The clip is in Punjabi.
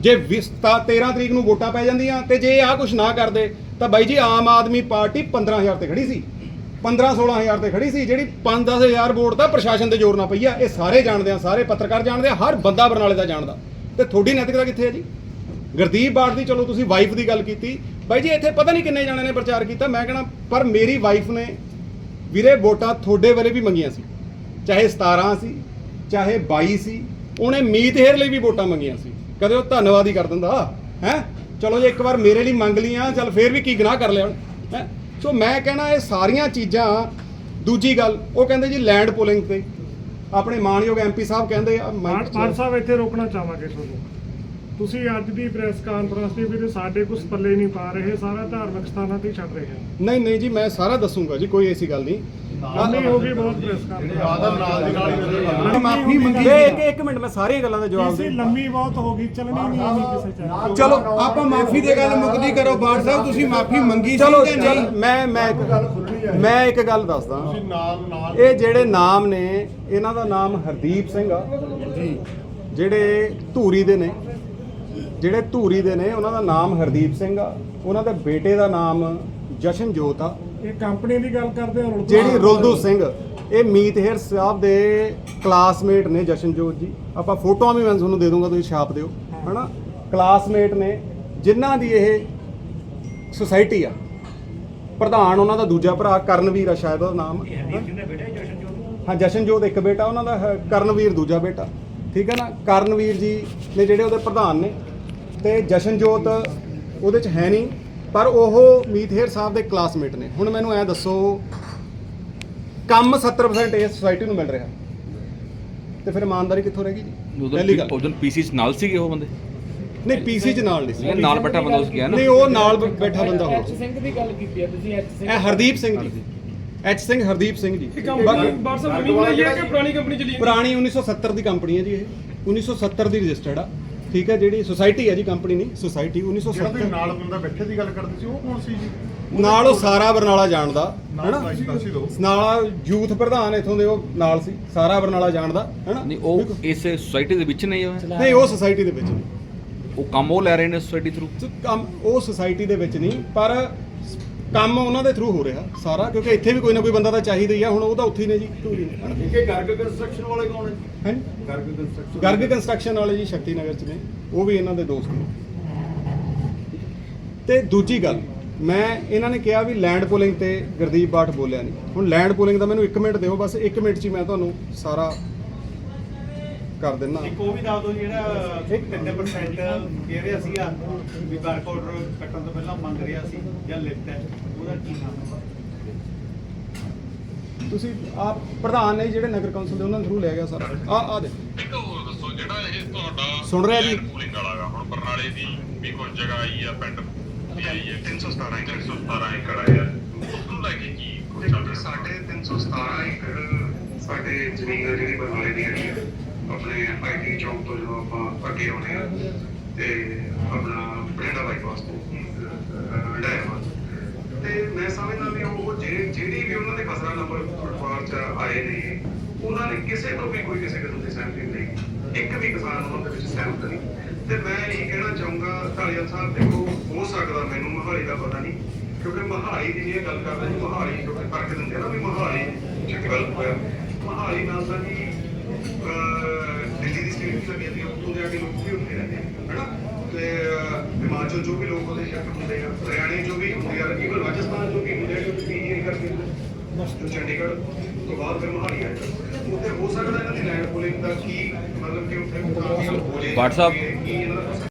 ਜੇ 20 ਤਾ- 13 ਤਰੀਕ ਨੂੰ ਵੋਟਾਂ ਪੈ ਜਾਂਦੀਆਂ ਤੇ ਜੇ ਆਹ ਕੁਝ ਨਾ ਕਰਦੇ, ਤਾਂ ਬਾਈ ਜੀ ਆਮ ਆਦਮੀ ਪਾਰਟੀ 15000 ਤੇ ਖੜੀ ਸੀ। 15 16000 ਤੇ ਖੜੀ ਸੀ, ਜਿਹੜੀ 5-10000 ਵੋਟ ਤਾਂ ਪ੍ਰਸ਼ਾਸਨ ਦੇ ਜ਼ੋਰ ਨਾਲ ਪਈ ਆ। ਇਹ ਸਾਰੇ ਜਾਣਦੇ ਆ, ਸਾਰੇ ਪੱਤਰਕਾਰ ਜਾਣਦੇ ਆ, ਹਰ ਬੰਦਾ ਬਰਨਾਲੇ ਦਾ ਜਾਣਦਾ। ਤੇ ਤੁਹਾਡੀ ਨੈਤਿਕਤਾ ਕਿੱਥੇ ਹੈ ਜੀ? ਗੁਰਦੀਪ ਬਾੜ ਦੀ ਚਲੋ ਤੁਸੀਂ ਵਾਈਫ ਦੀ ਗੱਲ ਕੀਤੀ। ਬਾਈ ਜੀ, ਇੱਥੇ ਪਤਾ ਨਹੀਂ ਕਿੰਨੇ ਜਣਿਆਂ ਨੇ ਪ੍ਰਚਾਰ ਕੀਤਾ। ਮੈਂ ਕਹਣਾ, ਪਰ ਮੇਰੀ ਵਾਈਫ ਨੇ ਵੀਰੇ ਵੋਟਾਂ ਤੁਹਾਡੇ ਵੇਲੇ ਵੀ ਮੰਗੀਆਂ ਸੀ। ਚਾਹੇ 17 ਸੀ, ਚਾਹੇ 22 ਸੀ, ਉਹਨੇ ਮੀਤ ਹੇਰ ਲਈ ਵੀ ਵੋਟਾਂ ਮੰਗੀਆਂ ਸੀ। ਕਦੇ ਉਹ ਧੰਨਵਾਦ ਹੀ ਕਰ ਦਿੰਦਾ ਹੈ? ਚਲੋ ਜੇ ਇੱਕ ਵਾਰ ਮੇਰੇ ਲਈ ਮੰਗ ਲੀਆਂ ਚੱਲ ਫੇਰ ਵੀ ਕੀ ਗੁਨਾਹ ਕਰ ਲਿਆ ਹੈ? ਸੋ ਮੈਂ ਕਹਿਣਾ ਇਹ ਸਾਰੀਆਂ ਚੀਜ਼ਾਂ ਦੂਜੀ ਗੱਲ ਉਹ ਕਹਿੰਦੇ ਜੀ ਲੈਂਡ ਪੁਲਿੰਗ ਤੇ। ਆਪਣੇ ਮਾਨਯੋਗ ਐਮਪੀ ਸਾਹਿਬ ਕਹਿੰਦੇ ਮਾਨ ਮਾਨ ਸਾਹਿਬ ਇੱਥੇ ਰੋਕਣਾ ਚਾਹਾਂਗੇ ਤੁਹਾਨੂੰ। ਤੁਸੀਂ ਅੱਜ ਦੀ ਪ੍ਰੈਸ ਕਾਨਫਰੰਸ ਦੇ ਵਿੱਚ ਸਾਡੇ ਕੁਝ ਪੱਲੇ ਨਹੀਂ ਪਾ ਰਹੇ ਸਾਰਾ ਧਾਰਮਿਕ ਸਥਾਨਾਂ ਤੇ ਛੱਡ ਰਹੇ ਹੋ ਨਹੀਂ ਨਹੀਂ ਜੀ ਮੈਂ ਸਾਰਾ ਦੱਸੂਗਾ ਜੀ ਕੋਈ ਐਸੀ ਗੱਲ ਨਹੀਂ। ਲੰਮੀ ਹੋ ਗਈ ਬਹੁਤ ਪ੍ਰੈਸ ਕਾਨਫਰੰਸ ਮਾਫੀ ਮੰਗੀ ਇੱਕ ਇੱਕ ਮਿੰਟ ਮੈਂ ਸਾਰੀਆਂ ਗੱਲਾਂ ਦਾ ਜਵਾਬ ਕਿਸੇ ਦੇ ਲੰਮੀ ਬਹੁਤ ਹੋ ਗਈ ਚੱਲਣੀ ਨਹੀਂ ਕਿਸੇ ਚ ਚਲੋ ਆਪਾਂ ਮਾਫੀ ਦੇ ਗੱਲ ਮੁਕਦੀ ਕਰੋ ਬਾੜ ਸਾਹਿਬ ਤੁਸੀਂ ਮਾਫੀ ਮੰਗੀ ਸੀ ਚਲੋ ਨਹੀਂ? ਮੈਂ ਮੈਂ ਇੱਕ ਮੈਂ ਇੱਕ ਗੱਲ ਦੱਸਦਾ। ਇਹ ਜਿਹੜੇ ਨਾਮ ਨੇ ਇਹਨਾਂ ਦਾ ਨਾਮ ਹਰਦੀਪ ਸਿੰਘ ਆ। ਜੀ। ਜਿਹੜੇ ਧੂਰੀ ਦੇ ਨੇ। ਜਿਹੜੇ ਧੂਰੀ ਦੇ ਨੇ ਉਹਨਾਂ ਦਾ ਨਾਮ ਹਰਦੀਪ ਸਿੰਘ ਆ। ਉਹਨਾਂ ਦੇ ਬੇਟੇ ਦਾ ਨਾਮ ਜਸ਼ਨਜੋਤ ਆ। ਇਹ ਕੰਪਨੀ ਦੀ ਗੱਲ ਕਰਦੇ ਹੋ ਰੁਲਦੂ ਜਿਹੜੀ ਰੁਲਦੂ ਸਿੰਘ। ਇਹ ਮੀਤ ਹੇਰ ਸਾਹਿਬ ਦੇ ਕਲਾਸਮੇਟ ਨੇ ਜਸ਼ਨਜੋਤ ਜੀ। ਆਪਾਂ ਫੋਟੋਆਂ ਵੀ ਮੈਂ ਤੁਹਾਨੂੰ ਦੇ ਦੂੰਗਾ ਤੁਸੀਂ ਛਾਪ ਦਿਓ। ਹਨਾ? ਕਲਾਸਮੇਟ ਨੇ ਜਿਨ੍ਹਾਂ ਦੀ ਇਹ ਸੁਸਾਇਟੀ ਆ। ਪ੍ਰਧਾਨ ਉਹਨਾਂ ਦਾ ਦੂਜਾ ਭਰਾ ਕਰਨਵੀਰ ਆ ਸ਼ਾਇਦ ਉਹਦਾ ਨਾਮ। ਹਾਂ ਜਸ਼ਨਜੋਤ ਇੱਕ ਬੇਟਾ ਉਹਨਾਂ ਦਾ ਹੈ, ਕਰਨਵੀਰ ਦੂਜਾ ਬੇਟਾ। ਠੀਕ ਹੈ ਨਾ? ਕਰਨਵੀਰ ਜੀ ਨੇ ਜਿਹੜੇ ਉਹਦੇ ਪ੍ਰਧਾਨ ਨੇ ਤੇ ਜਸ਼ਨਜੋਤ ਉਹਦੇ ਚ ਹੈ ਨਹੀਂ ਪਰ ਉਹ ਮੀਤਹੇਰ ਸਾਹਿਬ ਦੇ ਕਲਾਸਮੇਟ ਨੇ। ਹੁਣ ਮੈਨੂੰ ਐ ਦੱਸੋ ਕੰਮ 70% ਇਸ ਸੁਸਾਇਟੀ ਨੂੰ ਮਿਲ ਰਿਹਾ। ਤੇ ਫਿਰ ਇਮਾਨਦਾਰੀ ਕਿੱਥੋਂ ਰਹਿ ਗਈ ਜੀ? ਪਹਿਲੀ ਗੱਲ। ਉਦੋਂ ਪੀਸੀ ਚ ਨਾਲ ਸੀਗੇ ਉਹ ਬੰਦੇ? ਨਹੀਂ ਪੀਸੀ ਚ ਨਾਲ ਨਹੀਂ ਸੀ। ਨਾਲ ਬੈਠਾ ਬੰਦਾ ਉਸ ਗਿਆ ਨਾ। ਨਹੀਂ ਉਹ ਨਾਲ ਬੈਠਾ ਬੰਦਾ ਹੋਰ। ਐਚ ਸਿੰਘ ਦੀ ਗੱਲ ਕੀਤੀ ਹੈ ਤੁਸੀਂ ਐਚ ਸਿੰਘ ਇਹ ਹਰਦੀਪ ਸਿੰਘ ਜੀ। ਐਚ ਸਿੰਘ ਹਰਦੀਪ ਸਿੰਘ ਜੀ। ਬਾਕੀ WhatsApp ਨਵੀਂ ਬਣਾਈ ਹੈ ਕਿ ਪੁਰਾਣੀ ਕੰਪਨੀ ਚ ਪੁਰਾਣੀ 1970 ਦੀ ਕੰਪਨੀ ਹੈ ਜੀ ਇਹ। 1970 ਦੀ ਰਜਿਸਟਰਡ ਆ। ਠੀਕ ਹੈ ਜਿਹੜੀ ਸੁਸਾਇਟੀ ਹੈ ਜੀ ਕੰਪਨੀ ਨਹੀਂ ਸੁਸਾਇਟੀ ਜਿਹੜਾ ਤੁਸੀਂ 1970 ਨਾਲ ਬੰਦਾ ਬੈਠੇ ਦੀ ਗੱਲ ਕਰਦੇ ਸੀ ਉਹ ਕੌਣ ਸੀ ਜੀ? ਨਾਲ ਉਹ ਸਾਰਾ ਬਰਨਾਲਾ ਜਾਣਦਾ ਹੈਨਾ? ਦੱਸ ਦੱਸ ਹੀ ਦਿਓ। ਨਾਲ ਯੂਥ ਪ੍ਰਧਾਨ ਇਥੋਂ ਦੇ ਉਹ ਨਾਲ ਸੀ ਸਾਰਾ ਬਰਨਾਲਾ ਜਾਣਦਾ ਹੈਨਾ? ਨਹੀਂ ਉਹ ਇਸ ਸੁਸਾਇਟੀ ਦੇ ਵਿੱਚ ਨਹੀਂ ਹੋਇਆ। ਨਹੀਂ ਉਹ ਸੁਸਾਇਟੀ ਦੇ ਵਿੱਚ ਨਹੀਂ। ਉਹ ਕੰਮ ਉਹ ਲੈ ਰਹੇ ਨੇ ਸੁਸਾਇਟੀ ਥਰੂ ਸੋ ਕੰਮ ਉਹ ਸੁਸਾਇਟੀ ਦੇ ਵਿੱਚ ਨਹੀਂ ਪਰ ਕੰਮ ਉਹਨਾਂ ਦੇ ਥਰੂ ਹੋ ਰਿਹਾ ਸਾਰਾ ਕਿਉਂਕਿ ਇੱਥੇ ਵੀ ਕੋਈ ਨਾ ਕੋਈ ਬੰਦਾ ਤਾਂ ਚਾਹੀਦਾ ਹੀ ਆ ਹੁਣ ਉਹ ਤਾਂ ਉੱਥੇ ਹੀ ਨੇ ਜੀ। ਧੂਰੀ ਨੇ ਹੈਨਾ। ਇਹ ਗਰਗ ਕੰਸਟਰਕਸ਼ਨ ਵਾਲੇ ਕੌਣ ਹੈ ਹੈਂ? ਗਰਗ ਕੰਸਟਰਕਸ਼ਨ ਗਰਗ ਕੰਸਟਰਕਸ਼ਨ ਵਾਲੇ ਜੀ ਸ਼ਕਤੀ ਨਗਰ ਚ ਨੇ ਉਹ ਵੀ ਇਹਨਾਂ ਦੇ ਦੋਸਤ ਨੇ। ਤੇ ਦੂਜੀ ਗੱਲ ਮੈਂ ਇਹਨਾਂ ਨੇ ਕਿਹਾ ਵੀ ਲੈਂਡ ਪੁਲਿੰਗ ਤੇ ਗੁਰਦੀਪ ਬਾਠ ਬੋਲਿਆ ਨਹੀਂ ਹੁਣ ਲੈਂਡ ਪੁਲਿੰਗ ਦਾ ਮੈਨੂੰ 1 ਮਿੰਟ ਦਿਓ ਬਸ 1 ਮਿੰਟ 'ਚ ਹੀ ਮੈਂ ਤੁਹਾਨੂੰ ਸਾਰਾ ਕਰ ਦਿੰਨਾ ਇੱਕ ਉਹ ਵੀ ਦੱਸ ਦਿਓ ਜਿਹੜਾ 3% ਕਹਿ ਰਿਹਾ ਸੀਗਾ ਵੀ ਬਾਰਕੋਡ ਕੱਟਣ ਤੋਂ ਪਹਿਲਾਂ ਮੰਗ ਰਿਹਾ ਸੀ ਜਾਂ ਲਿਫਟ ਹੈ ਉਹਦਾ ਕੀ ਨਾਮ ਹੈ? ਤੁਸੀਂ ਆਪ ਪ੍ਰਧਾਨ ਨੇ ਜਿਹੜੇ ਨਗਰ ਕੌਂਸਲ ਦੇ ਉਹਨਾਂ ਦੇ ਥਰੂ ਲੈ ਗਿਆ ਸਾਰਾ। ਆ ਆ ਦੇ। ਇੱਕ ਹੋਰ ਦੱਸੋ ਜਿਹੜਾ ਇਹ ਤੁਹਾਡਾ ਸੁਣ ਰਿਹਾ ਜੀ? ਪੂਲਿੰਗ ਵਾਲਾ ਗਾ ਹੁਣ ਬਰਨਾਲੇ ਦੀ ਵੀ ਕੋਈ ਜਗ੍ਹਾ ਆਈ ਆ ਪਿੰਡ ਦੀ ਆਈ ਹੈ 317 ਏਕੜ। 317 ਏਕੜ ਆਇਆ ਉਹਨੂੰ ਲੈ ਕੇ ਕੀ ਕੁਛ ਚੱਲ ਰਿਹਾ? ਸਾਡੇ 317 ਏਕੜ ਸਾਡੇ ਜ਼ਮੀਨ ਆ ਜਿਹੜੀ ਬਰਨਾਲੇ ਦੀ ਹੈਗੀ ਆ ਆਪਣੇ ਆਈਟੀ ਚੌਂਕ ਤੋਂ ਜਦੋਂ ਆਪਾਂ ਅੱਗੇ ਆਉਣੇ ਆ ਤੇ ਆਪਣਾ ਬਰੇਡਾ ਬਾਈਪਾਸ ਤੋਂ ਡਾਇਰਵਾ ਤੇ। ਮੈਂ ਸਮਝਦਾ ਵੀ ਉਹ ਜਿਹੜੀ ਵੀ ਉਹਨਾਂ ਦੇ ਖਸਰਾ ਨੰਬਰ ਫੁੱਟਵਾਰ ਚ ਆਏ ਨੇ, ਉਹਨਾਂ ਨੇ ਕਿਸੇ ਤੋਂ ਵੀ ਕੋਈ ਕਿਸੇ ਕਿਸਮ ਦੀ ਸਹਿਮਤੀ ਨਹੀਂ ਇੱਕ ਵੀ ਕਿਸਾਨ ਉਹਨਾਂ ਦੇ ਵਿੱਚ ਸਹਿਮਤ ਨਹੀਂ। ਤੇ ਮੈਂ ਇਹ ਕਹਿਣਾ ਚਾਹੂੰਗਾ ਢਾਲੀਵਾਲ ਸਾਹਿਬ, ਦੇਖੋ, ਹੋ ਸਕਦਾ ਮੈਨੂੰ ਮਹਾਲੀ ਦਾ ਪਤਾ ਨਹੀਂ, ਕਿਉਂਕਿ ਮਹਾਲੀ ਦੀ ਜੇ ਗੱਲ ਕਰਦੇ ਜੀ ਮਹਾਲੀ ਕਿਉਂਕਿ ਫ਼ਰਕ ਦਿੰਦੇ ਨਾ ਵੀ ਮਹਾਲੀ ਚ ਡਿਵੈਲਪ ਹੋਇਆ। ਮਹਾਲੀ ਨਾਲ ਤਾਂ ਜੀ ਦਿੱਲੀ ਦੀ ਸਟੇਟ ਵੀ ਲੱਗੀ ਜਾਂਦੀ ਆ ਉੱਥੋਂ ਦੇ ਆ ਕੇ ਲੋਕ ਵੀ ਹੁੰਦੇ ਰਹਿੰਦੇ ਆ ਹੈਨਾ? ਤੇ ਅਹ, ਹਿਮਾਚਲ ਚੋਂ ਵੀ ਲੋਕ ਉਹਦੇ ਸ਼ਿਫਟ ਹੁੰਦੇ ਆ ਹਰਿਆਣੇ ਚੋਂ ਵੀ ਹੁੰਦੇ ਆ ਇਵਨ ਰਾਜਸਥਾਨ ਵੀ ਹੁੰਦੇ ਆ ਚੰਡੀਗੜ੍ਹ ਤੋਂ ਬਾਅਦ ਫਿਰ ਮਹਾਲੀ ਆ ਜਾਂਦਾ ਉੱਥੇ ਹੋ ਸਕਦਾ ਇਹਨਾਂ ਦੀ ਲੈਂਡ ਪੁਲਿੰਗ ਦਾ ਕੀ ਮਤਲਬ ਕਿ ਉੱਥੇ ਕਾਫੀ ਹੋ ਜੇ WhatsApp ਕੀ ਇਹਨਾਂ ਦਾ